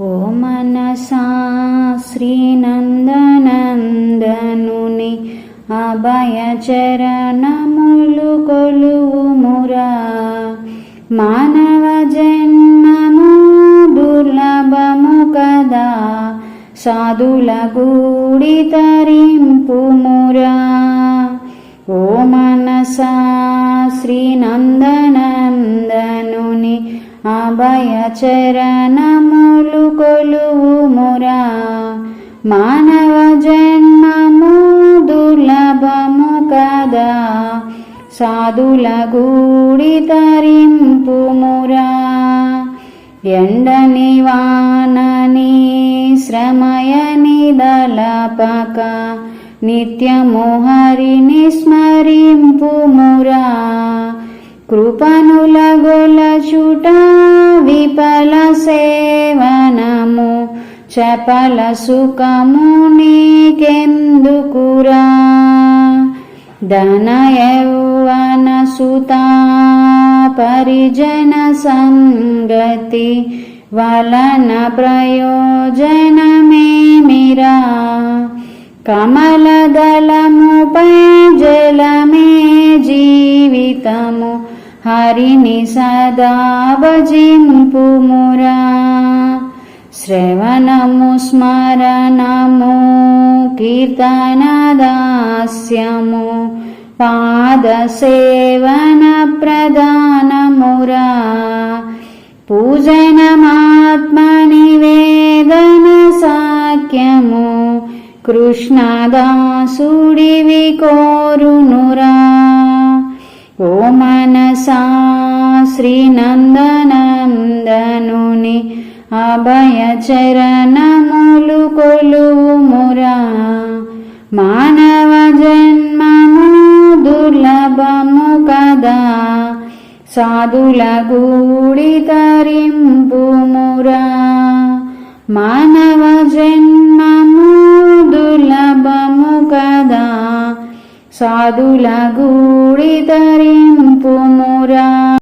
ఓ మనసా శ్రీనందనందనుని అభయ చరణములు కొలువుమురా. మానవ జన్మము దుర్లభము కదా. సాధుల గూడి తరింపుమురా. ఓ మనసా శ్రీనందనందనుని అభయ చరణములు కొలువుమురా. మానవ జన్మము దుర్లభము కదా. సాధుల గూడి తరింపుమురా. ఎండని వానని శ్రమయని దళపక నిత్యము హరిని స్మరింపుమురా. కృపనుల గొలచుట విఫల సేవనము చపల సుఖము నీకెందుకురా? ధన సుత పరిజన సంగతి వలన ప్రయోజనమేమిరా? కమలదళముపై सदा श्रवणमु स्मरणमु कीर्तनदास्यमु पादसेवनप्रदानमुरा। पूजनमात्मनिवेदनसाख्यमु कृष्णदासुडिविकोरुनुरा। ఓ మనసా శ్రీనందనందనుని అభయ చరణములు కొలువుమురా మానవ జన్మము దుర్లభము కదా. సాధుల గూడి తరింపుమురా. మానవ సాధుల గూడి తరింపుమురా